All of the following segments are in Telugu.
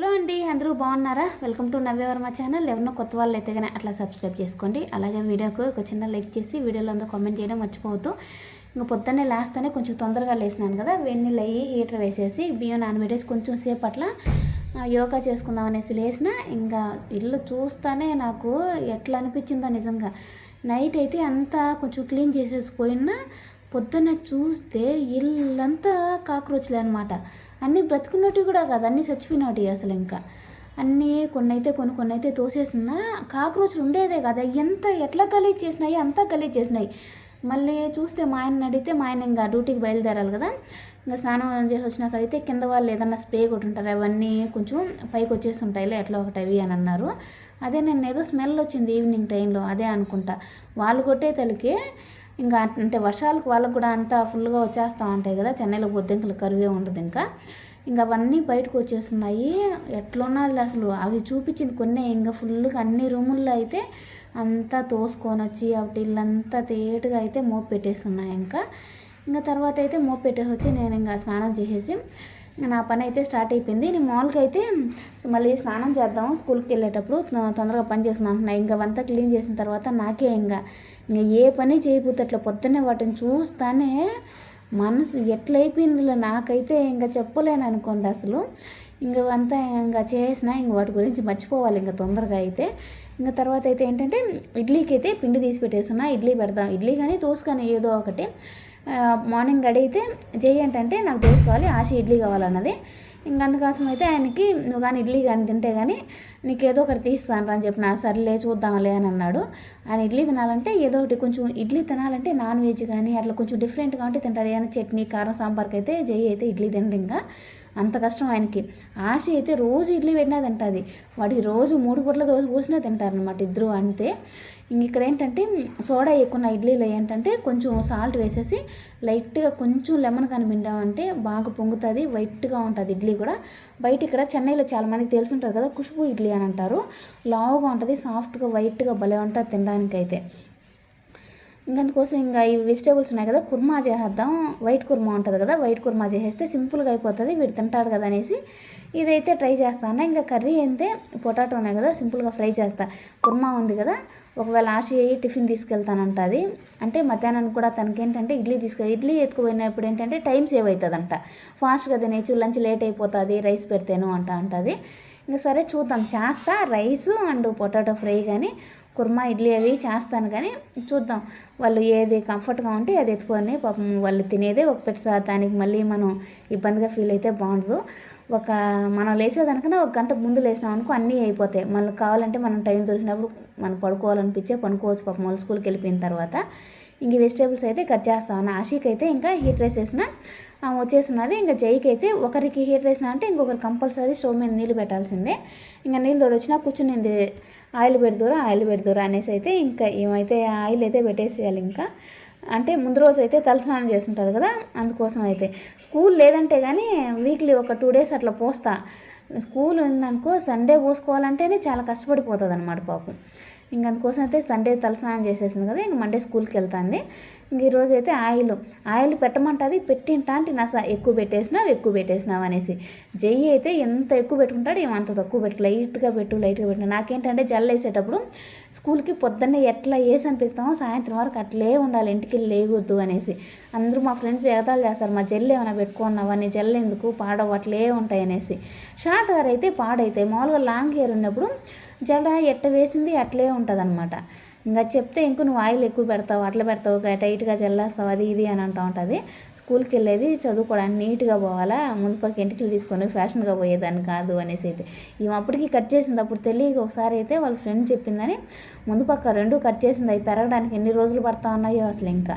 హలో అండి అందరూ బాగున్నారా? Welcome to Navya Varma channel. ఎవరినో కొత్త వాళ్ళు అయితే కానీ అట్లా సబ్స్క్రైబ్ చేసుకోండి. అలాగే వీడియోకు ఒక చిన్న లైక్ చేసి వీడియోలో అంతా కామెంట్ చేయడం మర్చిపోవద్దు. ఇంకా పొద్దున్నే లేస్తానే కొంచెం తొందరగా లేసినాను కదా వెన్నీళ్ళు అయ్యి హీటర్ వేసేసి బియ్యం నానబెట్టేసి కొంచెం సేపు అట్లా యోగా చేసుకుందాం అనేసి లేసిన ఇంకా ఇల్లు చూస్తానే నాకు ఎట్లా అనిపించిందో నిజంగా. నైట్ అయితే అంతా కొంచెం క్లీన్ చేసేసి పోయినా పొద్దున్న చూస్తే ఇల్లంతా కాక్రోచ్లే అనమాట అన్నీ బ్రతుకున్నట్టు కూడా కాదు అన్నీ చచ్చిపోయినట్టు అసలు ఇంకా. అన్నీ కొన్ని అయితే కొన్ని కొన్ని అయితే తోసేసిన కాక్రోచ్లు ఉండేదే కదా. ఎంత ఎట్లా గలీజ్ చేసినాయి అంతా గలీజ్ చేసినాయి. మళ్ళీ చూస్తే మా ఆయన అడిగితే మా ఆయన ఇంకా డ్యూటీకి బయలుదేరాలి కదా. ఇంకా స్నానం చేసి వచ్చినాక అడిగితే కింద వాళ్ళు ఏదన్నా స్ప్రే కొట్టుంటారు? అవన్నీ కొంచెం పైకి వచ్చేసి ఉంటాయిలే ఎట్లా ఒకటి అవి అని అన్నారు. అదే నేను ఏదో స్మెల్ వచ్చింది ఈవినింగ్ టైంలో అదే అనుకుంటా. వాళ్ళు కొట్టే తలకి ఇంకా అంటే వర్షాలకు వాళ్ళకు కూడా అంతా ఫుల్గా వచ్చేస్తూ ఉంటాయి కదా చెన్నైలో బొద్దింకలు కరువే ఉండదు ఇంకా. ఇంకా అవన్నీ బయటకు వచ్చేస్తున్నాయి. ఎట్లున్నది అసలు అవి చూపించింది కొన్ని ఇంకా ఫుల్గా అన్ని రూముల్లో అయితే అంతా తోసుకొని వచ్చి అవి ఇల్లంతా తేటుగా అయితే మోపు పెట్టేస్తున్నాయి ఇంకా. ఇంకా తర్వాత అయితే మోపు పెట్టేసి వచ్చి నేను ఇంకా స్నానం చేసేసి నా పని అయితే స్టార్ట్ అయిపోయింది. నేను మామూలుగా అయితే మళ్ళీ స్నానం చేద్దాం స్కూల్కి వెళ్ళేటప్పుడు తొందరగా పని చేస్తున్నాను ఇంకా అవంతా క్లీన్ చేసిన తర్వాత నాకే ఇంకా ఏ పని చేయబోతే అట్లా పొద్దున్నే వాటిని చూస్తానే మనసు ఎట్లయిపోయిందిలే నాకైతే ఇంకా చెప్పలేను అనుకోండి అసలు. ఇంకా అంతా ఇంకా చేసిన ఇంక వాటి గురించి మర్చిపోవాలి ఇంకా తొందరగా అయితే. ఇంకా తర్వాత అయితే ఏంటంటే ఇడ్లీకి అయితే పిండి తీసి పెట్టేస్తున్నా ఇడ్లీ పెడదాం ఇడ్లీ కానీ దోశ కానీ ఏదో ఒకటి. మార్నింగ్ అడిగితే జై నాకు దోశ కావాలి ఆశ ఇడ్లీ కావాలన్నది. ఇంక అందుకోసం అయితే ఆయనకి నువ్వు కానీ ఇడ్లీ కానీ తింటే కానీ నీకేదో ఒకటి తీస్తాను అని చెప్పిన సర్లే చూద్దాంలే అని అన్నాడు. ఆయన ఇడ్లీ తినాలంటే ఏదో ఒకటి కొంచెం ఇడ్లీ తినాలంటే నాన్ వెజ్ కానీ అట్లా కొంచెం డిఫరెంట్గా ఉంటే తింటాడు. ఏమైనా చట్నీ కారం సాంబార్కి అయితే జై అయితే ఇడ్లీ తినడు ఇంకా. అంత కష్టం ఆయనకి. ఆశ అయితే రోజు ఇడ్లీ పెట్టినా తింటుంది. వాడికి రోజు మూడు పూట్ల దోశ పోసినా తింటారనమాట ఇద్దరు అంతే. ఇంక ఇక్కడ ఏంటంటే సోడా ఎక్కువ ఇడ్లీలో ఏంటంటే కొంచెం సాల్ట్ వేసేసి లైట్గా కొంచెం లెమన్ కనిపిండామంటే బాగా పొంగుతుంది వైట్గా ఉంటుంది ఇడ్లీ కూడా. బయట ఇక్కడ చెన్నైలో చాలా మందికి తెలిసి ఉంటుంది కదా ఖుష్బు ఇడ్లీ అని అంటారు. లావుగా ఉంటుంది సాఫ్ట్గా వైట్గా భలే ఉంటుంది తినడానికైతే. ఇంకందుకోసం ఇంకా ఈ వెజిటేబుల్స్ ఉన్నాయి కదా కుర్మా చేసేద్దాం. వైట్ కుర్మా ఉంటుంది కదా వైట్ కుర్మా చేసేస్తే సింపుల్గా అయిపోతుంది వీడు తింటాడు కదా అనేసి ఇదైతే ట్రై చేస్తాను. ఇంకా కర్రీ అయితే పొటాటో ఉన్నాయి కదా సింపుల్గా ఫ్రై చేస్తా. కుర్మా ఉంది కదా ఒకవేళ ఆశ అయ్యి టిఫిన్ తీసుకెళ్తానంటది అంటే మధ్యాహ్నానికి కూడా తనకేంటంటే ఇడ్లీ తీసుకు ఇడ్లీ ఎత్తుకుపోయినప్పుడు ఏంటంటే టైం సేవ్ అవుతుందంట ఫాస్ట్గా తినేచ్చు లంచ్ లేట్ అయిపోతుంది రైస్ పెడతాను అంట అంటది. ఇంకా సరే చూద్దాం. చేస్తా రైస్ అండ్ పొటాటో ఫ్రై కానీ కుర్మా ఇడ్లీ అవి చేస్తాను కానీ చూద్దాం. వాళ్ళు ఏది కంఫర్ట్గా ఉంటే అది ఎత్తుకొని పాపం వాళ్ళు తినేదే ఒక పెట్టి దానికి మళ్ళీ మనం ఇబ్బందిగా ఫీల్ అయితే బాగుండదు. ఒక మనం లేచేదానికన్నా ఒక గంట ముందు లేసినాం అనుకో అన్నీ అయిపోతాయి. మళ్ళీ కావాలంటే మనం టైం దొరికినప్పుడు మనం పడుకోవాలనిపించే పనుకోవచ్చు. పాపం వాళ్ళు స్కూల్కి వెళ్ళిపోయిన తర్వాత ఇంక వెజిటేబుల్స్ అయితే కట్ చేస్తాను ఆషిక్ అయితే ఇంకా హీట్ రైస్ వేసిన వచ్చేస్తున్నది. ఇంకా జైకి అయితే ఒకరికి హీట్ రైస్ అంటే ఇంకొకరు కంపల్సరీ స్టవ్ మీద నీళ్ళు పెట్టాల్సిందే. ఇంకా నీళ్ళు తోడొచ్చినా కూర్చునింది ఆయిల్ పెడదురా ఆయిల్ పెడదురా అనేసి అయితే ఇంకా ఏమైతే ఆయిల్ అయితే పెట్టేసేయాలి ఇంకా. అంటే ముందు రోజు అయితే తలస్నానం చేస్తుంటుంది కదా అందుకోసం అయితే. స్కూల్ లేదంటే కానీ వీక్లీ ఒక టూ డేస్ అట్లా పోస్తా. స్కూల్ ఉందనుకో సండే పోసుకోవాలంటేనే చాలా కష్టపడిపోతుంది అనమాట పాపం. ఇంక అందుకోసం అయితే సండే తలస్నానం చేసేసింది కదా ఇంక మండే స్కూల్కి వెళ్తుంది. ఇంక ఈరోజు అయితే ఆయిల్. ఆయిల్ పెట్టమంటుంది పెట్టింటా అంటే నా ఎక్కువ పెట్టేసినావు ఎక్కువ పెట్టేసినావు అనేసి. జయ్యి అయితే ఎంత ఎక్కువ పెట్టుకుంటాడు ఏమంత తక్కువ పెట్టు లైట్గా పెట్టు లైట్గా పెట్టు. నాకేంటంటే జల్లు వేసేటప్పుడు స్కూల్కి పొద్దున్నే ఎట్లా వేసి అనిపిస్తామో సాయంత్రం వరకు అట్లే ఉండాలి ఇంటికి వెళ్ళి లేవద్దు అనేసి. అందరూ మా ఫ్రెండ్స్ ఎగతాలు చేస్తారు మా జల్లు ఏమైనా పెట్టుకున్నావా? నీ జల్లు ఎందుకు? పాడవు అట్లే ఉంటాయి అనేసి. షార్ట్ హెయిర్ అయితే పాడైతాయి. మామూలుగా లాంగ్ హెయిర్ ఉన్నప్పుడు జడ ఎట్ట వేసింది అట్లే ఉంటుంది అనమాట ఇంకా చెప్తే ఇంకో నువ్వు ఆయిల్ ఎక్కువ పెడతావు అట్లా పెడతావు టైట్గా చల్లేస్తావు అది ఇది అని అంటూ ఉంటుంది. స్కూల్కి వెళ్ళేది చదువుకోవడానికి నీట్గా పోవాలా ముందు పక్క ఇంటికి తీసుకొని ఫ్యాషన్గా పోయేదాన్ని కాదు అనేసి అయితే. ఈమె అప్పటికి కట్ చేసింది అప్పుడు తెలియక ఒకసారి అయితే వాళ్ళ ఫ్రెండ్ చెప్పిందని ముందు పక్క రెండు కట్ చేసింది అవి పెరగడానికి ఎన్ని రోజులు పడతా ఉన్నాయో అసలు ఇంకా.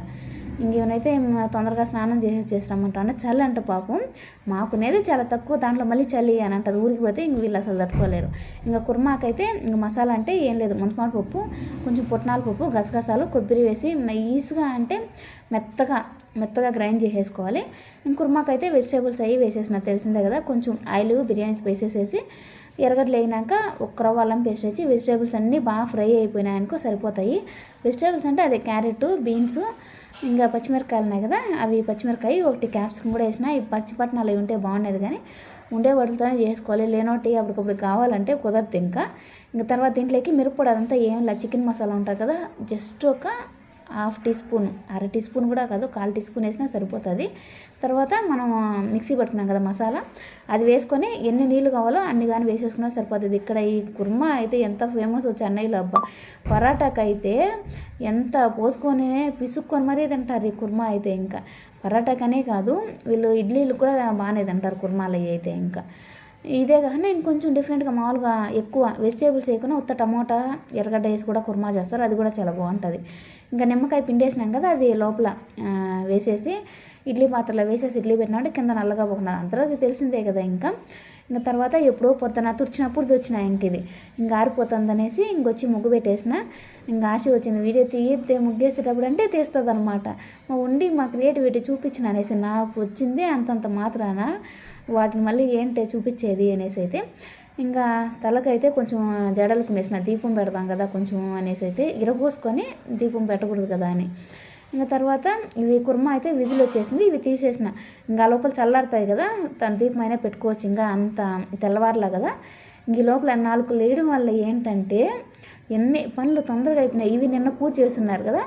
ఇంకేమైతే తొందరగా స్నానం చేసి వచ్చేస్తామంటా చలి అంట పాపం. మాకునేది చాలా తక్కువ దాంట్లో మళ్ళీ చలి అని అంటది ఊరికి పోతే ఇంక వీళ్ళు అసలు తట్టుకోలేరు. ఇంకా కుర్మాకైతే ఇంక మసాలా అంటే ఏం లేదు. ముంతమాట పప్పు కొంచెం పుట్నాల పప్పు గసగసాలు కొబ్బరి వేసి నైస్గా అంటే మెత్తగా మెత్తగా గ్రైండ్ చేసేసుకోవాలి. ఇంక కుర్మాకైతే వెజిటేబుల్స్ అవి వేసేసిన తెలిసిందే కదా. కొంచెం ఆయిల్ బిర్యానీ వేసేసేసి ఎర్రగడ్డలు వేయినాక ఒక్క రవ్వ అల్లం పేస్ట్ వచ్చి వెజిటేబుల్స్ అన్నీ బాగా ఫ్రై అయిపోయినాయనుకో సరిపోతాయి. వెజిటేబుల్స్ అంటే అదే క్యారెట్ బీన్స్ ఇంకా పచ్చిమిరపకాయలు ఉన్నాయి కదా అవి పచ్చిమిరకాయ ఒకటి క్యాప్సికం కూడా వేసిన ఈ పచ్చిపట్నాలు అవి ఉంటే బాగుండేది కానీ ఉండే వాటితోనే చేసుకోవాలి. లేనోటి అప్పటికప్పుడు కావాలంటే కుదరదు ఇంకా. ఇంకా తర్వాత దీంట్లోకి మిరప్పొడి అదంతా ఏం లేదు చికెన్ మసాలా ఉంటుంది కదా జస్ట్ ఒక హాఫ్ టీ స్పూన్ అర టీ స్పూన్ కూడా కాదు కాల్ టీ స్పూన్ వేసినా సరిపోతుంది. తర్వాత మనం మిక్సీ పట్టుకున్నాం కదా మసాలా అది వేసుకొని ఎన్ని నీళ్ళు కావాలో అన్ని కానీ వేసేసుకున్నా సరిపోతుంది. ఇక్కడ ఈ కుర్మా అయితే ఎంత ఫేమస్ చెన్నైలో అబ్బా! పరాటాకి అయితే ఎంత పోసుకొని పిసుక్కొని మరీ తింటారు ఈ కుర్మా అయితే ఇంకా. పరాటాకనే కాదు వీళ్ళు ఇడ్లీలు కూడా బాగానే తింటారు కుర్మాలు అయితే ఇంకా. ఇదే కానీ ఇంకొంచెం డిఫరెంట్గా మామూలుగా ఎక్కువ వెజిటేబుల్స్ వేయకుండా ఉత్త టమోటా ఎర్రగడ్డ వేసి కూడా కుర్మా చేస్తారు. అది కూడా చాలా బాగుంటుంది. ఇంకా నిమ్మకాయ పిండేసినాం కదా అది లోపల వేసేసి ఇడ్లీ పాత్రలో వేసేసి ఇడ్లీ పెట్టినాడు కింద నల్లగా పోకుండా అందరికీ తెలిసిందే కదా ఇంకా. ఇంకా తర్వాత ఎప్పుడో పొద్దున తుడిచినప్పుడు తెచ్చిన ఇంక ఇది ఇంకా ఆరిపోతుంది అనేసి ఇంకొచ్చి ముగ్గు పెట్టేసిన. ఇంకా ఆశ వచ్చింది వీడియో తీయితే ముగ్గేసేటప్పుడు అంటే తీస్తుంది అనమాట ఉండి మా క్రియేటివిటీ చూపించిన అనేసి నాకు వచ్చింది అంతంత మాత్రాన. వాటిని మళ్ళీ ఏంటి చూపించేది అనేసి అయితే. ఇంకా తలకైతే కొంచెం జడలకు వేసిన దీపం పెడతాం కదా కొంచెం అనేసి అయితే ఇరపోసుకొని దీపం పెట్టకూడదు కదా అని. ఇంకా తర్వాత ఇవి కుర్మా అయితే విజిల్ వచ్చేసింది ఇవి తీసేసిన. ఇంకా లోపల చల్లారుతాయి కదా తన దీపం అయినా పెట్టుకోవచ్చు. ఇంకా అంత తెల్లవారులా కదా. ఇంక ఈ లోపల నాలుగు లేయడం వల్ల ఏంటంటే ఎన్ని పనులు తొందరగా అయిపోయినాయి. ఇవి నిన్న పూజ చేస్తున్నారు కదా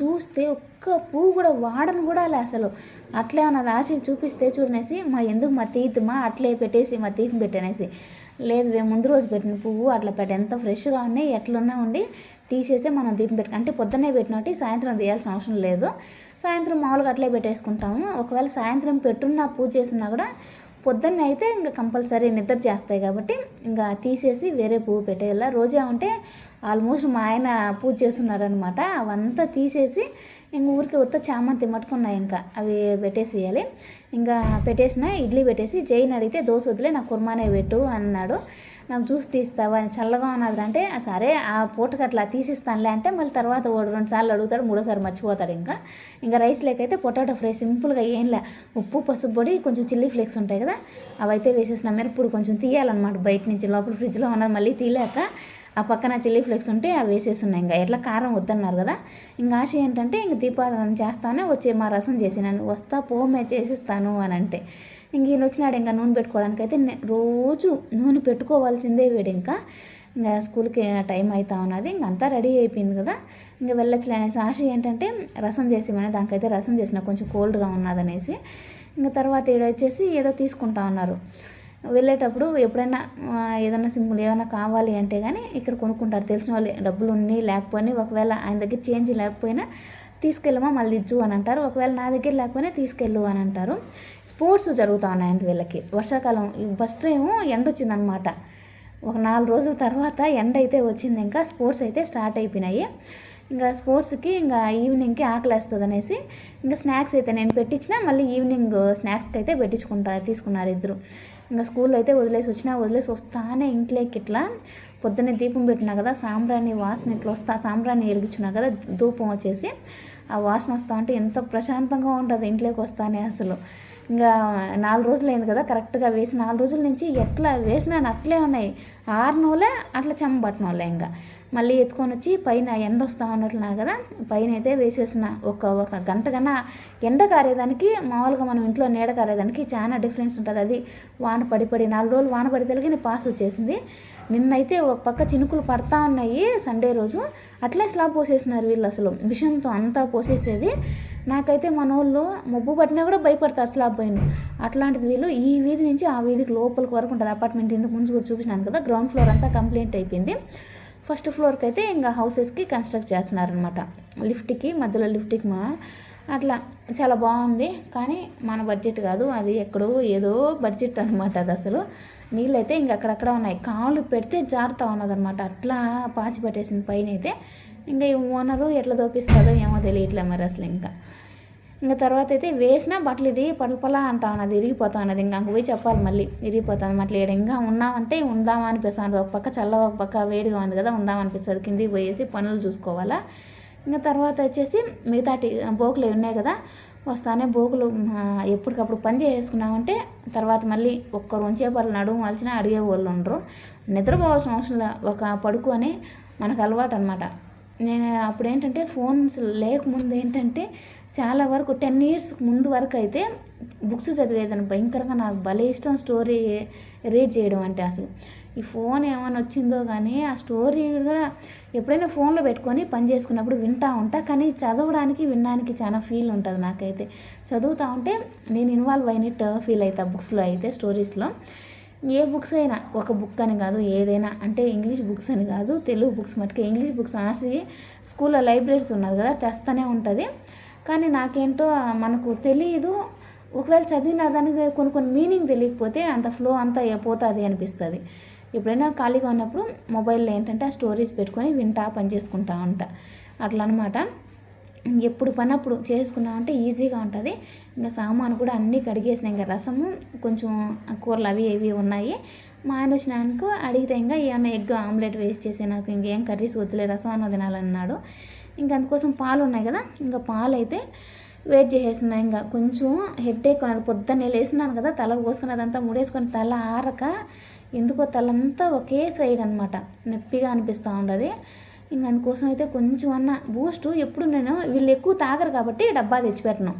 చూస్తే ఒక్క పువ్వు కూడా వాడను కూడా అలా అసలు. అట్లే అన్నది రాసి చూపిస్తే చూడనేసి మా ఎందుకు మా తీతుమా? అట్లే పెట్టేసి మా తీపి పెట్టనేసి. లేదు ముందు రోజు పెట్టిన పువ్వు అట్లా పెట్టి ఎంత ఫ్రెష్గా ఉన్నాయి ఎట్లున్నా ఉండి తీసేసి మనం దీపం పెట్టు అంటే పొద్దున్నే పెట్టినట్టు సాయంత్రం తీయాల్సిన అవసరం లేదు. సాయంత్రం మామూలుగా అట్లే పెట్టేసుకుంటాము. ఒకవేళ సాయంత్రం పెట్టున్నా పూజ చేసినా కూడా పొద్దున్న అయితే ఇంకా కంపల్సరీ నిద్ర చేస్తాయి కాబట్టి ఇంకా తీసేసి వేరే పువ్వు పెట్టేయాల. రోజా ఉంటే ఆల్మోస్ట్ మా ఆయన పూజ చేస్తున్నారనమాట అవంతా తీసేసి ఇంక ఊరికి ఉత్త చామంతి మట్టుకున్నాయి ఇంకా. అవి పెట్టేసేయాలి ఇంకా పెట్టేసిన ఇడ్లీ పెట్టేసి జైన్ అడిగితే దోశ వదిలే నాకు కుర్మానే పెట్టు అన్నాడు. నాకు జ్యూస్ తీస్తావా అని చల్లగా ఉన్నది అంటే సరే ఆ పూటకి అట్లా తీసిస్తానులే అంటే మళ్ళీ తర్వాత ఓడు రెండు సార్లు అడుగుతాడు మూడోసారి మర్చిపోతాడు ఇంకా. ఇంకా రైస్ లేకైతే పొటాటో ఫ్రై సింపుల్గా ఏం లే. ఉప్పు పసుపు పొడి కొంచెం చిల్లీ ఫ్లేక్స్ ఉంటాయి కదా అవైతే వేసేసిన మిరప్పుడు కొంచెం తీయాలన్నమాట బయట నుంచి. లోపల ఫ్రిడ్జ్లో ఉన్నది మళ్ళీ తీయలేక ఆ పక్కన చిల్లీ ఫ్లేక్స్ ఉంటే అవి వేసేస్తున్నాయి ఇంకా. ఎట్లా కారం వద్దన్నారు కదా. ఇంకా ఆశ ఏంటంటే ఇంక దీపారాధన చేస్తానే వచ్చే మా రసం చేసి నన్ను వస్తా పోమే చేసిస్తాను అని అంటే. ఇంక ఈయన వచ్చినాడు ఇంకా నూనె పెట్టుకోవడానికి అయితే రోజు నూనె పెట్టుకోవాల్సిందే వీడు ఇంకా. ఇంకా స్కూల్కి టైం అవుతా ఉన్నది ఇంక అంతా రెడీ అయిపోయింది కదా. ఇంకా వెళ్ళొచ్చులే అనేసి ఆశ ఏంటంటే రసం చేసి దానికైతే రసం చేసిన కొంచెం కోల్డ్గా ఉన్నదనేసి. ఇంకా తర్వాత ఈడ వచ్చేసి ఏదో తీసుకుంటా ఉన్నారు. వెళ్ళేటప్పుడు ఎప్పుడైనా ఏదైనా సింపుల్ ఏమైనా కావాలి అంటే కానీ ఇక్కడ కొనుక్కుంటారు. తెలిసిన వాళ్ళు డబ్బులు ఉన్ని లేకపోయినా ఒకవేళ ఆయన దగ్గర చేంజ్ లేకపోయినా తీసుకెళ్ళమా మళ్ళీ ఇచ్చు అని అంటారు. ఒకవేళ నా దగ్గర లేకపోయినా తీసుకెళ్ళు అని అంటారు. స్పోర్ట్స్ జరుగుతూ ఉన్నాయండి వీళ్ళకి. వర్షాకాలం ఫస్ట్ టైం ఎండ వచ్చిందనమాట. ఒక నాలుగు రోజుల తర్వాత ఎండ అయితే వచ్చింది. ఇంకా స్పోర్ట్స్ అయితే స్టార్ట్ అయిపోయినాయి. ఇంకా స్పోర్ట్స్కి ఇంకా ఈవినింగ్కి ఆకలి వేస్తుంది అనేసి ఇంకా స్నాక్స్ అయితే నేను పెట్టించిన మళ్ళీ ఈవినింగ్ స్నాక్స్కి అయితే పెట్టించుకుంటా తీసుకున్నారు ఇద్దరు. ఇంకా స్కూల్లో అయితే వదిలేసి వచ్చినా వదిలేసి వస్తానే ఇంట్లోకి ఇట్లా పొద్దున్నే దీపం పెట్టినా కదా సాంబ్రాణి వాసన ఇట్లా వస్తా సాంబ్రాణి వెలిగించున్నా కదా ధూపం వచ్చేసి ఆ వాసన వస్తా అంటే ఎంత ప్రశాంతంగా ఉంటుంది ఇంట్లోకి వస్తానే అసలు. ఇంకా నాలుగు రోజులు అయింది కదా కరెక్ట్గా వేసి నాలుగు రోజుల నుంచి ఎట్లా వేసినా అట్లే ఉన్నాయి. ఆరునోలే అట్లా చెమ్మబట్టినోలే ఇంకా. మళ్ళీ ఎత్తుకొని వచ్చి పైన ఎండ వస్తా ఉన్నట్లున్నా కదా పైన అయితే వేసేసిన ఒక ఒక గంట కన్నా ఎండ కారేదానికి మామూలుగా మనం ఇంట్లో నీడ కారేదానికి చాలా డిఫరెన్స్ ఉంటుంది. అది వాన పడి పడి నాలుగు రోజులు వాన పడి తెలిగి పాస్ వచ్చేసింది. నిన్నైతే ఒక పక్క చినుకులు పడతా ఉన్నాయి సండే రోజు. అట్లే స్లాబ్ పోసేసినారు వీళ్ళు అసలు. మిషన్తో అంతా పోసేసేది. నాకైతే మన వాళ్ళు మబ్బు పట్టినా కూడా భయపడతారు స్లాబ్ పైన. అట్లాంటిది వీళ్ళు ఈ వీధి నుంచి ఆ వీధికి లోపలికి వరకు ఉంటుంది. అపార్ట్మెంట్ ఇంతకు ముందు కూడా చూపించినాను కదా గ్రౌండ్ ఫ్లోర్ అంతా కంప్లైంట్ అయిపోయింది. ఫస్ట్ ఫ్లోర్కి అయితే ఇంకా హౌసెస్కి కన్స్ట్రక్ట్ చేస్తున్నారనమాట లిఫ్ట్కి మధ్యలో లిఫ్ట్కి మా అట్లా చాలా బాగుంది. కానీ మన బడ్జెట్ కాదు అది ఎక్కడో ఏదో బడ్జెట్ అనమాట అది అసలు. నీళ్ళైతే ఇంక అక్కడక్కడ ఉన్నాయి. కాళ్ళు పెడితే జారుతా ఉన్నదనమాట అట్లా పాచి పట్టేసిన పైన అయితే ఇంకా ఈ ఓనరు ఎట్లా దోపిస్తుందో ఏమో తెలియట్లే మరి అసలు ఇంకా. ఇంకా తర్వాత అయితే వేసినా బట్టలు ఇది పలపలా అంటా ఉన్నది ఇరిగిపోతా ఉన్నది. ఇంకా పోయి చెప్పాలి మళ్ళీ. ఇరిగిపోతాను మళ్ళీ ఇంకా ఉన్నామంటే ఉందామా అనిపిస్తుంది. ఒక పక్క చల్ల ఒక పక్క వేడిగా ఉంది కదా ఉందామనిపిస్తుంది కిందికి పోయేసి పనులు చూసుకోవాలా. ఇంకా తర్వాత వచ్చేసి మిగతా బోకులు ఉన్నాయి కదా వస్తానే బోకులు ఎప్పటికప్పుడు పని చేసుకున్నామంటే తర్వాత మళ్ళీ ఒక్క రెండుసేపలు నడుము వాల్చినా అడిగే వాళ్ళు ఉండరు. నిద్రపోవాల్సిన అవసరం ఒక పడుకొని మనకు అలవాటు అనమాట నేను అప్పుడు ఏంటంటే ఫోన్స్ లేకముందు ఏంటంటే చాలా వరకు టెన్ ఇయర్స్ ముందు వరకు అయితే బుక్స్ చదివేదాన్ని. భయంకరంగా నాకు భలే ఇష్టం స్టోరీ రీడ్ చేయడం అంటే అసలు. ఈ ఫోన్ ఏమైనా వచ్చిందో కానీ ఆ స్టోరీ కూడా ఎప్పుడైనా ఫోన్లో పెట్టుకొని పని చేసుకున్నప్పుడు వింటా ఉంటా. కానీ చదవడానికి వినడానికి చాలా ఫీల్ ఉంటుంది నాకైతే. చదువుతూ ఉంటే నేను ఇన్వాల్వ్ అయినట్టు ఫీల్ అవుతా బుక్స్లో అయితే స్టోరీస్లో. ఏ బుక్స్ అయినా ఒక బుక్ అని కాదు ఏదైనా అంటే ఇంగ్లీష్ బుక్స్ అని కాదు తెలుగు బుక్స్ మటుకే. ఇంగ్లీష్ బుక్స్ ఆసి స్కూల్లో లైబ్రరీస్ ఉన్నది కదా తెస్తూనే ఉంటుంది. కానీ నాకేంటో మనకు తెలియదు ఒకవేళ చదివిన దానికి కొన్ని కొన్ని మీనింగ్ తెలియకపోతే అంత ఫ్లో అంతా పోతుంది అనిపిస్తుంది. ఎప్పుడైనా ఖాళీగా ఉన్నప్పుడు మొబైల్లో ఏంటంటే ఆ స్టోరీస్ పెట్టుకొని వింటా పని చేసుకుంటా ఉంటా. అట్లా అనమాట ఎప్పుడు పని అప్పుడు చేసుకున్నామంటే ఈజీగా ఉంటుంది. ఇంకా సామాను కూడా అన్నీ కడిగేసిన ఇంకా రసము కొంచెం కూరలు అవి ఇవి ఉన్నాయి. మా ఆయన వచ్చినాక అడిగితే ఇంకా ఏమైనా ఎగ్ ఆమ్లెట్ వేసి చేసి నాకు ఇంకేం కర్రీస్ వద్దులే రసం అన్న తినాలన్నాడు. ఇంకా అందుకోసం పాలు ఉన్నాయి కదా ఇంకా పాలు అయితే వెయిట్ చేసేస్తున్నాయి ఇంకా కొంచెం హెడ్ ఎక్కున్నది పొద్దున్నే లేసినాను కదా తల పోసుకుని అదంతా ముడేసుకొని తల ఆరక ఎందుకో తలంతా ఒకే సైడ్ అనమాట నొప్పిగా అనిపిస్తూ ఉండదు ఇంక అందుకోసం అయితే కొంచెం అన్న బూస్ట్ ఎప్పుడు నేను వీళ్ళు ఎక్కువ తాగరు కాబట్టి డబ్బా తెచ్చిపెట్టను.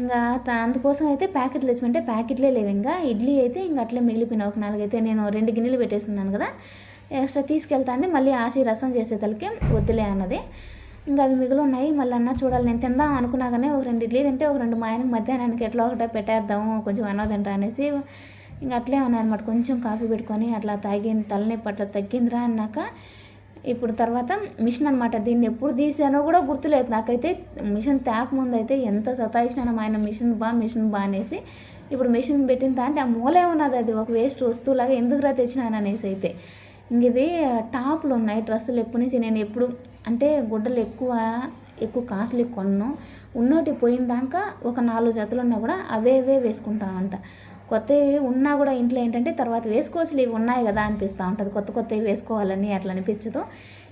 ఇంకా అందుకోసం అయితే ప్యాకెట్లు తెచ్చిపెట్టే ప్యాకెట్లే లేవు. ఇంకా ఇడ్లీ అయితే ఇంక అట్లే మిగిలిపోయిన ఒక నాలుగైతే నేను రెండు గిన్నెలు పెట్టేస్తున్నాను కదా ఎక్స్ట్రా తీసుకెళ్తాను మళ్ళీ ఆశీ రసం చేసేతలకి వద్దులే అన్నది. ఇంకా అవి మిగిలి ఉన్నాయి మళ్ళీ అన్న చూడాలి నేను తిందాం అనుకున్నా కానీ ఒక రెండు ఇడ్లీ తింటే ఒక రెండు మా ఆయనకి మధ్యాహ్నానికి ఎట్లా ఒకటే పెట్టేద్దాము కొంచెం అన్న తింటా అనేసి ఇంకా అట్లే ఉన్నాయన్నమాట కొంచెం కాఫీ పెట్టుకొని అట్లా తాగింది తలనొప్పి అట్లా తగ్గిందిరా అన్నాక ఇప్పుడు తర్వాత మిషన్ అనమాట దీన్ని ఎప్పుడు తీసానో కూడా గుర్తులేదు నాకైతే. మిషన్ తేకముందు అయితే ఎంత సతాయించినానో ఆయన మిషన్ బా మిషన్ బా అనేసి ఇప్పుడు మిషన్ పెట్టిన అంటే ఆ మూలే ఉన్నది అది ఒక వేస్ట్ వస్తువులాగా ఎందుకురా తెచ్చినాను అనేసి అయితే. ఇంక ఇది టాప్లు ఉన్నాయి డ్రెస్సులు ఎప్పటి నుంచి నేను ఎప్పుడు అంటే గుడ్డలు ఎక్కువ ఎక్కువ కాస్ట్లీ కొన్నాను. ఉన్నోటి పోయిందాక ఒక నాలుగు జతలు ఉన్నా కూడా అవే అవే వేసుకుంటా అంట కొత్తవి ఉన్నా కూడా ఇంట్లో ఏంటంటే తర్వాత వేసుకోవచ్చు ఇవి ఉన్నాయి కదా అనిపిస్తూ ఉంటుంది. కొత్త కొత్తవి వేసుకోవాలని అట్లా అనిపించదు.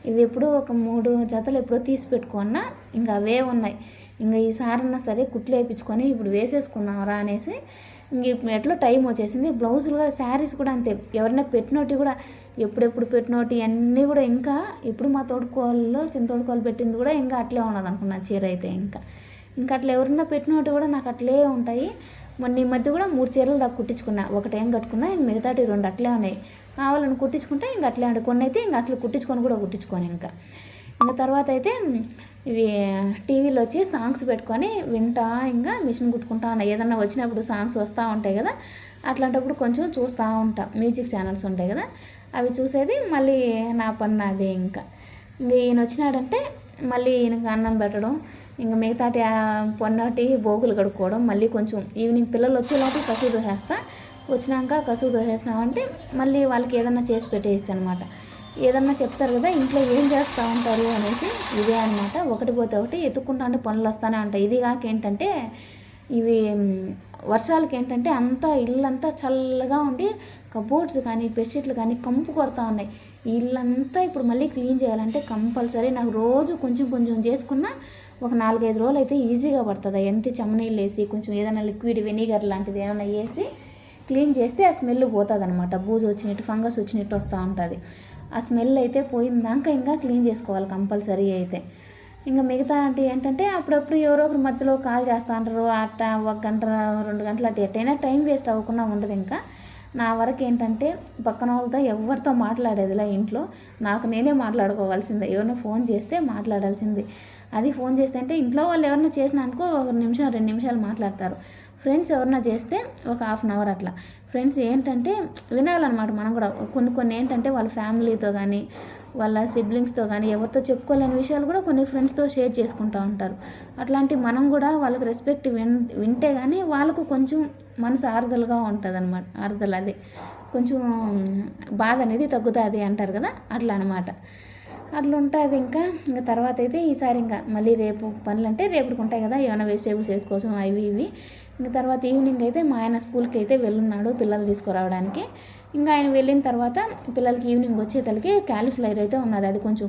ఇవి ఎప్పుడూ ఒక మూడు జతలు ఎప్పుడో తీసి పెట్టుకున్నా ఇంకా అవే ఉన్నాయి. ఇంకా ఈసారన్నా సరే కుట్లు వేయించుకొని ఇప్పుడు వేసేసుకుందాం రా అనేసి ఇంక ఎట్లా టైం వచ్చేసింది. బ్లౌజులు కూడా శారీస్ కూడా అంతే. ఎవరైనా పెట్టినోటి కూడా ఎప్పుడెప్పుడు పెట్టినోటి అన్నీ కూడా ఇంకా ఇప్పుడు మా తోడుకోవాలో చిన్న తోడుకోవాలి పెట్టింది కూడా ఇంకా అట్లే ఉన్నది అనుకున్నా చీర అయితే ఇంకా. ఇంకా అట్లా ఎవరైనా పెట్టినోటి కూడా నాకు అట్లే ఉంటాయి. మొన్న ఈ మధ్య కూడా మూడు చీరలు దాకా కుట్టించుకున్నా. ఒకటి ఏం కట్టుకున్నా ఇంక మిగతాటి రెండు అట్లే ఉన్నాయి. కావాలని కుట్టించుకుంటే ఇంక అట్లే ఉంటాయి కొన్ని అయితే ఇంకా అసలు కుట్టించుకొని కూడా కుట్టించుకొని ఇంకా. ఇంకా తర్వాత అయితే ఇవి టీవీలో వచ్చి సాంగ్స్ పెట్టుకొని వింటా ఇంకా మిషన్ కుట్టుకుంటా ఉన్నా ఏదన్నా వచ్చినప్పుడు సాంగ్స్ వస్తూ ఉంటాయి కదా అట్లాంటప్పుడు కొంచెం చూస్తూ ఉంటా. మ్యూజిక్ ఛానల్స్ ఉంటాయి కదా అవి చూసేది మళ్ళీ నా పని అదే ఇంకా. ఇంక ఈయన వచ్చినాడంటే మళ్ళీ ఈయనకి అన్నం పెట్టడం ఇంకా మిగతాటి పొన్నటి బోగులు కడుక్కోవడం మళ్ళీ కొంచెం ఈవినింగ్ పిల్లలు వచ్చేలోపు కసువు దోసేస్తా వచ్చినాక కసువు దోసేసినామంటే మళ్ళీ వాళ్ళకి ఏదన్నా చేసి పెట్టేయచ్చు అనమాట ఏదన్నా చెప్తారు కదా ఇంట్లో ఏం చేస్తూ ఉంటారు అనేసి ఇదే అనమాట ఒకటి పోతే ఒకటి ఎత్తుక్కుంటా అంటే పనులు వస్తూనే ఉంటాయి. ఇది కాక ఏంటంటే ఇవి వర్షాలకి ఏంటంటే అంతా ఇల్లంతా చల్లగా ఉండి కబోర్డ్స్ కానీ బెడ్షీట్లు కానీ కంపు కొడతా ఉన్నాయి. ఇల్లంతా ఇప్పుడు మళ్ళీ క్లీన్ చేయాలంటే కంపల్సరీ నాకు రోజు కొంచెం కొంచెం చేసుకున్నా ఒక నాలుగైదు రోజులు అయితే ఈజీగా పడుతుంది. ఎంత చమనీళ్ళు వేసి కొంచెం ఏదైనా లిక్విడ్ వెనిగర్ లాంటిది ఏమైనా వేసి క్లీన్ చేస్తే ఆ స్మెల్ పోతుంది అనమాట బూజు వచ్చినట్టు ఫంగస్ వచ్చినట్టు వస్తూ ఉంటుంది. ఆ స్మెల్ అయితే పోయిందాక ఇంకా క్లీన్ చేసుకోవాలి కంపల్సరీ అయితే. ఇంకా మిగతా అంటే ఏంటంటే అప్పుడప్పుడు ఎవరో ఒకరు మధ్యలో కాల్ చేస్తూ ఉంటారు అట్ట ఒక గంట రెండు గంటలు అటు ఎట్టయినా టైం వేస్ట్ అవ్వకుండా ఉండదు ఇంకా. నా వరకు ఏంటంటే పక్కన వాళ్ళతో ఎవరితో మాట్లాడేదిలా ఇంట్లో. నాకు నేనే మాట్లాడుకోవాల్సిందే. ఎవరిని ఫోన్ చేస్తే మాట్లాడాల్సిందే. అది ఫోన్ చేస్తే అంటే ఇంట్లో వాళ్ళు ఎవరైనా చేసిన అనుకో ఒక నిమిషం రెండు నిమిషాలు మాట్లాడతారు. ఫ్రెండ్స్ ఎవరన్నా చేస్తే ఒక హాఫ్ అన్ అవర్ అట్లా. ఫ్రెండ్స్ ఏంటంటే వినాలన్నమాట మనం కూడా. కొన్ని కొన్ని ఏంటంటే వాళ్ళ ఫ్యామిలీతో కానీ వాళ్ళ సిబ్లింగ్స్తో కానీ ఎవరితో చెప్పుకోలేని విషయాలు కూడా కొన్ని ఫ్రెండ్స్తో షేర్ చేసుకుంటూ ఉంటారు. అట్లాంటి మనం కూడా వాళ్ళకి రెస్పెక్ట్ విన్ వింటే కానీ వాళ్ళకు కొంచెం మనసు ఆరుదలుగా ఉంటుంది అనమాట ఆరుదల అదే. కొంచెం బాధ అనేది తగ్గుతుంది అంటారు కదా? అట్లా అనమాట అట్లా ఉంటుంది ఇంకా. ఇంకా తర్వాత అయితే ఈసారి ఇంకా మళ్ళీ రేపు పనులు అంటే రేపుకి ఉంటాయి కదా ఏమైనా వెజిటేబుల్స్ వేసుకోసం అవి ఇవి. ఇంకా తర్వాత ఈవినింగ్ అయితే మా ఆయన స్కూల్కి అయితే వెళ్ళున్నాడు పిల్లలు తీసుకురావడానికి. ఇంకా ఆయన వెళ్ళిన తర్వాత పిల్లలకి ఈవినింగ్ వచ్చేతలకి క్యాలీఫ్లవర్ అయితే ఉన్నది. అది కొంచెం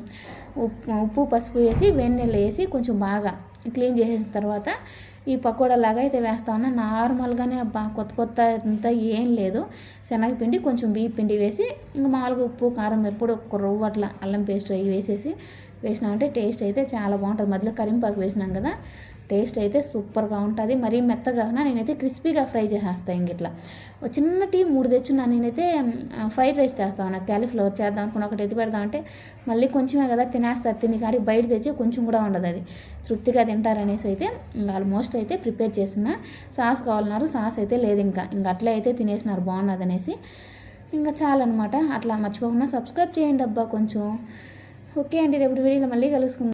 ఉప్పు ఉప్పు పసుపు వేసి వేడి వేసి కొంచెం బాగా క్లీన్ చేసేసిన తర్వాత ఈ పకోడా లాగా అయితే వేస్తా ఉన్నా. నార్మల్గానే అబ్బా కొత్త కొత్త అంతా ఏం లేదు. శనగపిండి కొంచెం బియ్య పిండి వేసి ఇంకా మామూలుగా ఉప్పు కారం ఎప్పుడు ఒక రవ్వు అట్లా అల్లం పేస్ట్ అవి వేసేసి వేసినామంటే టేస్ట్ అయితే చాలా బాగుంటుంది. మధ్యలో కరింపాకు వేసినాం కదా టేస్ట్ అయితే సూపర్గా ఉంటుంది. మరీ మెత్తగా నేనైతే క్రిస్పీగా ఫ్రై చేసేస్తాను ఇంక ఇట్లా. చిన్న టీ మూడు తెచ్చున్నా నేనైతే ఫ్రైడ్ రైస్ చేస్తాను నాకు క్యాలీఫ్లవర్ చేద్దాం అనుకున్న ఒకటి ఎత్తి పెడదాం అంటే మళ్ళీ కొంచెమే కదా తినేస్తారు తిని కాడి బయట తెచ్చి కొంచెం కూడా ఉండదు అది. తృప్తిగా తింటారనేసి అయితే ఆల్మోస్ట్ అయితే ప్రిపేర్ చేసిన సాస్ కావాలన్నారు సాస్ అయితే లేదు ఇంకా. ఇంకా అట్లే అయితే తినేసినారు బాగున్నది అనేసి ఇంకా చాలన్నమాట. అట్లా మర్చిపోకుండా సబ్స్క్రైబ్ చేయండి అబ్బా కొంచెం. ఓకే అండి రేపు వీడియోలో మళ్ళీ కలుసుకుందాం.